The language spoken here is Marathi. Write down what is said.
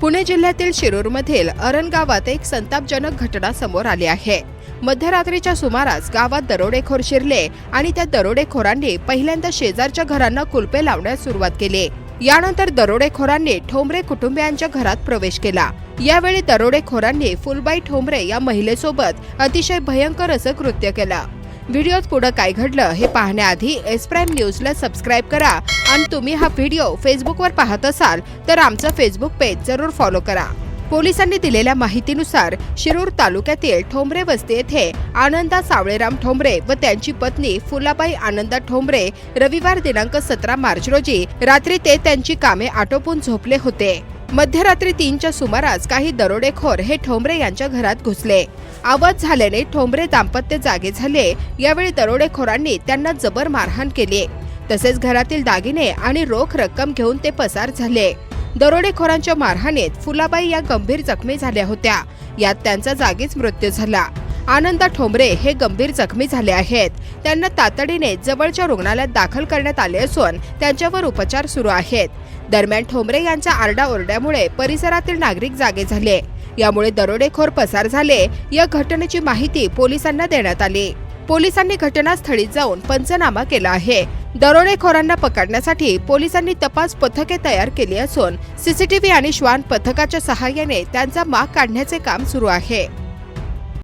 पुणे जिल्ह्यातील शिरूरमधील अरण गावात एक संतापजनक घटना समोर आली आहे. मध्यरात्रीच्या सुमारास गावात दरोडेखोर शिरले आणि त्या दरोडेखोरांनी पहिल्यांदा शेजारच्या घरांना कुलपे लावण्यास सुरुवात केली. यानंतर दरोडेखोरांनी ठोंबरे कुटुंबियांच्या घरात प्रवेश केला. यावेळी दरोडेखोरांनी फुलबाई ठोंबरे या महिलेसोबत अतिशय भयंकर असं कृत्य केलं. व्हिडिओत पुढे काय घडलं हे पाहण्याआधी एस प्राईम न्यूजला सबस्क्राईब करा. आणि तुम्ही हा व्हिडिओ फेसबुकवर पाहत असाल तर आमचं फेसबुक पेज जरूर फॉलो करा. पोलिसांनी दिलेल्या माहितीनुसार शिरूर तालुक्यातील ठोंबरे वस्ती येथे आनंदा सावळेराम ठोंबरे व त्यांची पत्नी फुलाबाई आनंदा ठोंबरे रविवार दिनांक सतरा मार्च रोजी रात्री ते त्यांची कामे आटोपून झोपले होते. मध्यरात्री तीनच्या सुमारास काही दरोडेखोर हे ठोंबरे यांच्या घरात घुसले. आवाज झाल्याने ठोंबरे दाम्पत्य जागे झाले. यावेळी दरोडेखोरांनी त्यांना जबर मारहाण केली. तसेच घरातील दागिने आणि रोख रक्कम घेऊन ते पसार झाले. दरोडेखोरांच्या मारहाणीत फुलाबाई या गंभीर जखमी झाल्या होत्या. यात त्यांचा जागीच मृत्यू झाला. आनंदा ठोंबरे हे गंभीर जखमी झाले आहेत. त्यांना तातडीने जवळच्या रुग्णालयात दाखल करण्यात आले असून त्यांच्यावर उपचार सुरू आहेत. दरम्यान ठोंबरे यांच्या आरडाओरड्यामुळे परिसरातील नागरिक जागे झाले. यामुळे दरोडेखोर पसार झाले. या घटनेची माहिती पोलिसांना देण्यात आली. पोलिसांनी घटनास्थळी जाऊन पंचनामा केला आहे. दरोडेखोरांना पकडण्यासाठी पोलिसांनी तपास पथके तयार केली असून सीसीटीव्ही आणि श्वान पथकाच्या सहाय्याने त्यांचा माग काढण्याचे काम सुरू आहे.